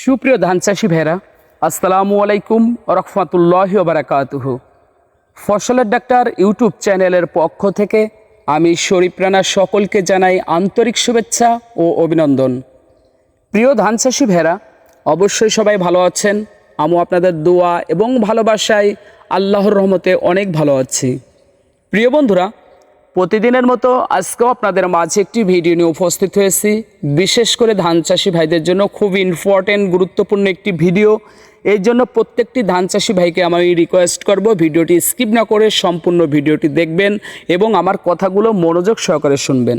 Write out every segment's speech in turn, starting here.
সুপ্রিয় ধান চাষি ভাইরা আসসালামু আলাইকুম রহমতুল্লাহ বারাকাতুহ। ফসলের ডাক্তার ইউটিউব চ্যানেলের পক্ষ থেকে আমি শরীফ রানা সকলকে জানাই আন্তরিক শুভেচ্ছা ও অভিনন্দন। প্রিয় ধান চাষি ভেড়া অবশ্যই সবাই ভালো আছেন। আমিও আপনাদের দোয়া এবং ভালোবাসায় আল্লাহর রহমতে অনেক ভালো আছি। প্রিয় বন্ধুরা প্রতিদিনের মতো আজকেও আপনাদের মাঝে একটি ভিডিও নিয়ে উপস্থিত হয়েছি। বিশেষ করে ধান চাষি ভাইদের জন্য খুব ইম্পর্টেন্ট গুরুত্বপূর্ণ একটি ভিডিও। এই জন্য প্রত্যেকটি ধান চাষি ভাইকে আমি রিকোয়েস্ট করব, ভিডিওটি স্কিপ না করে সম্পূর্ণ ভিডিওটি দেখবেন এবং আমার কথাগুলো মনোযোগ সহকারে শুনবেন।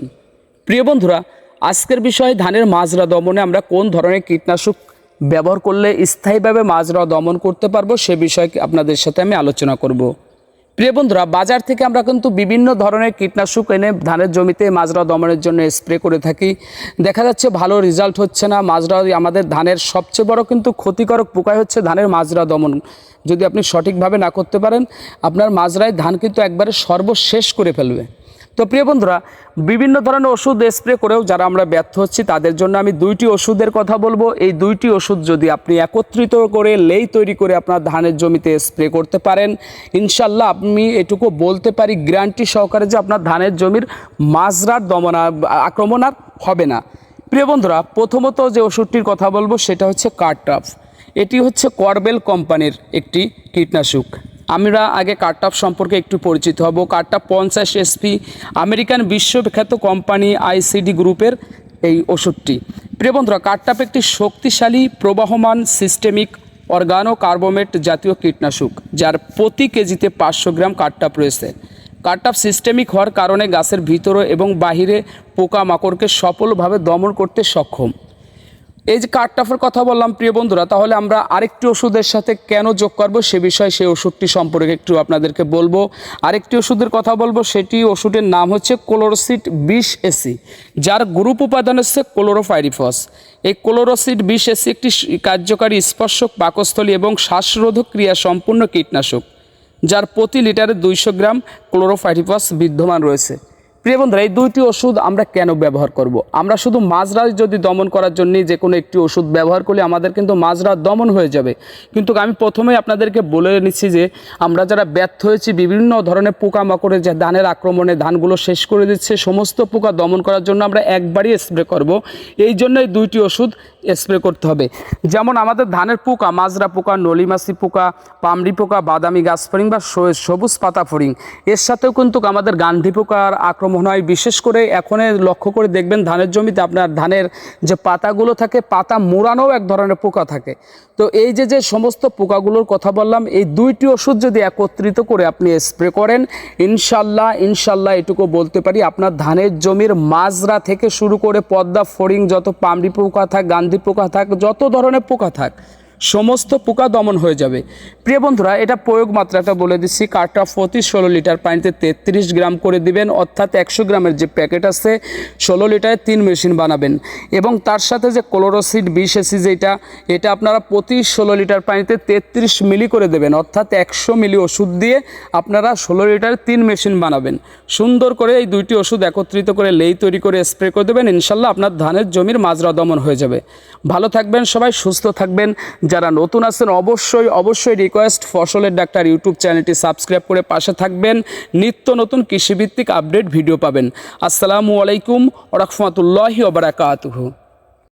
প্রিয় বন্ধুরা, আজকের বিষয়ে ধানের মাজরা দমনে আমরা কোন ধরনের কীটনাশক ব্যবহার করলে স্থায়ীভাবে মাজরা দমন করতে পারব সে বিষয়ে আপনাদের সাথে আমি আলোচনা করব। প্রিয় বন্ধুরা, বাজার থেকে আমরা কিন্তু বিভিন্ন ধরনের কীটনাশক এনে ধানের জমিতে মাজরা দমনের জন্য স্প্রে করে থাকি। দেখা যাচ্ছে ভালো রেজাল্ট হচ্ছে না, মাজরা আমাদের ধানের সবচেয়ে বড় কিন্তু ক্ষতিকারক পোকায় হচ্ছে ধানের মাজরা দমন। যদি আপনি সঠিকভাবে না করতে পারেন, আপনার মাজরায় ধান কিন্তু একবারে সর্বশেষ করে ফেলবে। তো প্রিয় বন্ধুরা, বিভিন্ন ধরনের ওষুধ স্প্রে করেও যারা আমরা ব্যর্থ হচ্ছি, তাদের জন্য আমি দুইটি ওষুধের কথা বলব। এই দুইটি ওষুধ যদি আপনি একত্রিত করে, লেই তৈরি করে আপনার ধানের জমিতে স্প্রে করতে পারেন ইনশাল্লাহ আমি এটুকু বলতে পারি, গ্যারান্টি সহকারে যে আপনার ধানের জমির মাজরার দমনা আর- আক্রমণ আর হবে না। প্রিয় বন্ধুরা, প্রথমত যে ওষুধটির কথা বলব, সেটা হচ্ছে কার্টাফ। এটি হচ্ছে করবেল কোম্পানির একটি কীটনাশক। আমরা আগে কার্টাপ সম্পর্কে একটু পরিচিত হব। কার্টাপ পঞ্চাশ এসপি আমেরিকান বিশ্ববিখ্যাত কোম্পানি আইসিডি গ্রুপের এই ওষুধটি। প্রিয় বন্ধুরা কার্টাপ একটি শক্তিশালী, প্রবাহমান সিস্টেমিক অর্গানো কার্বোমেট জাতীয় কীটনাশক, যার প্রতি কেজিতে পাঁচশো গ্রাম কার্টাপ রয়েছে। কার্টাপ সিস্টেমিক হওয়ার কারণে গাছের ভিতরে এবং বাহিরে পোকামাকড়কে সফলভাবে দমন করতে সক্ষম। এই যে কার্টাফের কথা বললাম, প্রিয় বন্ধুরা, তাহলে আমরা আরেকটি ওষুধের সাথে কেন যোগ করব সে বিষয়ে সেই ওষুধটি সম্পর্কে একটু আপনাদেরকে বলব। আরেকটি ওষুধের কথা বলব, সেটি ওষুধের নাম হচ্ছে ক্লোরোসিড বিশ এসি, যার গ্রুপ উপাদান হচ্ছে ক্লোরোফাইরিফস। এই ক্লোরোসিড বিশ এসি একটি কার্যকারী স্পর্শক, পাকস্থলী এবং শ্বাসরোধক ক্রিয়া সম্পূর্ণ কীটনাশক, যার প্রতি লিটারে দুইশো গ্রাম ক্লোরোফাইরিফস বিদ্যমান রয়েছে। প্রিয় বন্ধুরা, এই দুইটি ওষুধ আমরা কেন ব্যবহার করব। আমরা শুধু মাজরা যদি দমন করার জন্যই যে কোনো একটি ওষুধ ব্যবহার করলে আমাদের কিন্তু মাজরা দমন হয়ে যাবে কিন্তু আমি প্রথমেই আপনাদেরকে বলে নিচ্ছি যে, আমরা যারা ব্যর্থ হয়েছি, বিভিন্ন ধরনের পোকামাকড়ের যে ধানের আক্রমণে ধানগুলো শেষ করে দিচ্ছে, সমস্ত পোকা দমন করার জন্য আমরা একবারই স্প্রে করব। এই জন্য এই দুইটি ওষুধ স্প্রে করতে হবে যেমন আমাদের ধানের পোকা, মাজরা পোকা নলিমাসি পোকা পামড়ি পোকা, বাদামি গাছ ফড়িং বা সবুজ পাতা ফড়িং, এর সাথেও কিন্তু আমাদের গান্ধী পোকার আক্রমণ হয়, বিশেষ করে এখন লক্ষ্য করে দেখবেন ধানের জমিতে আপনার ধানের যে পাতাগুলো থাকে, পাতা মোড়ানোও এক ধরনের পোকা থাকে। তো এই যে যে সমস্ত পোকাগুলোর কথা বললাম, এই দুইটি ওষুধ যদি একত্রিত করে আপনি স্প্রে করেন, ইনশাল্লাহ ইনশাল্লাহ এটুকু বলতে পারি, আপনার ধানের জমির মাজরা থেকে শুরু করে পদ্মা, ফড়িং, যত পামড়ি পোকা থাক, গান্ধী পোকা থাক, যত ধরনের পোকা থাক সমস্ত পোকা দমন হয়ে যাবে। প্রিয় বন্ধুরা, এটা প্রয়োগ মাত্রাটা বলে দিচ্ছি। কাঠটা প্রতি ষোলো লিটার পানিতে তেত্রিশ গ্রাম করে দিবেন, অর্থাৎ একশো গ্রামের যে প্যাকেট আছে, ষোলো লিটারে তিন মেশিন বানাবেন। এবং তার সাথে যে ক্লোরোসিড বিষ এসি যেটা, এটা আপনারা প্রতি ষোলো লিটার পানিতে তেত্রিশ মিলি করে দেবেন, অর্থাৎ একশো মিলি ওষুধ দিয়ে আপনারা ষোলো লিটার তিন মেশিন বানাবেন। সুন্দর করে এই দুইটি ওষুধ একত্রিত করে লেই তৈরি করে স্প্রে করে দেবেন, ইনশাল্লাহ আপনার ধানের জমির মাজরা দমন হয়ে যাবে। ভালো থাকবেন সবাই, সুস্থ থাকবেন। যারা নতুন আছেন, অবশ্যই অবশ্যই রিকোয়েস্ট ফসলের ডাক্তার ইউটিউব চ্যানেলটি সাবস্ক্রাইব করে পাশে থাকবেন। নিত্য নতুন কৃষিভিত্তিক আপডেট ভিডিও পাবেন। আসসালামু আলাইকুম ওরকমাতুল্লাহি ওবরাকাতুহু